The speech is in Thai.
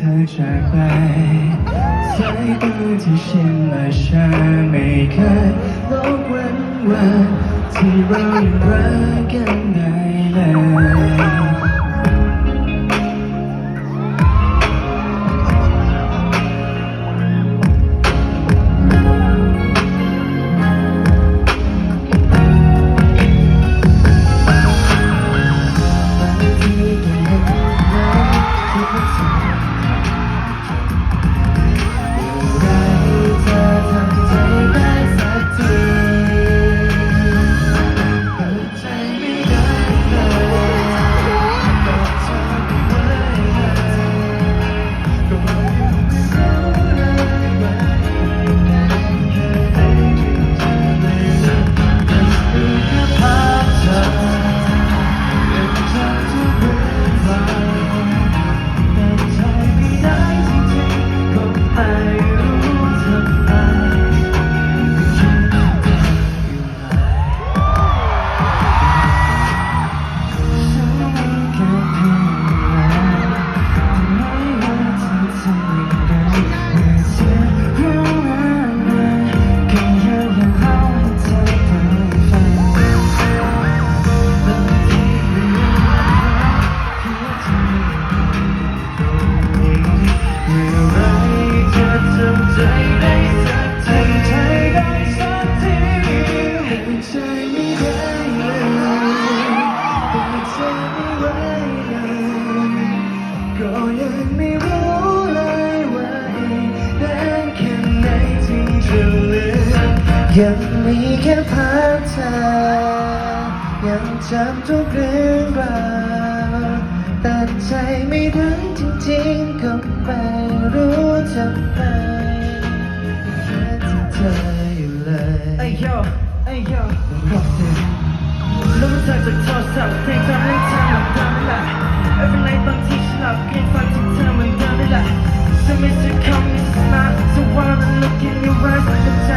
ธอจากไปสายตาที่ชินและฉันไม่เคยลบเว้นวันที่เรายังรักกันได้เลย ใจไม่ได้เลยเห็นใจไม่ไหวเลยก็ยังไม่รู้เลยว่าอีกนานแค่ไหนที่จะเหลือยังมีแค่ภาพเธอยังจำทุกเรื่องราวแตัดใจไม่ได้จริงๆก็ไม่รู้ทำไมแค่ที่เธออยู่เลย Hey yo, Love attack like toss out, think I'm late time, I'm down the. Every night I'm teaching up, can't find some time, I'm down the line. Submission, come, it's not, so while I'm your eyes,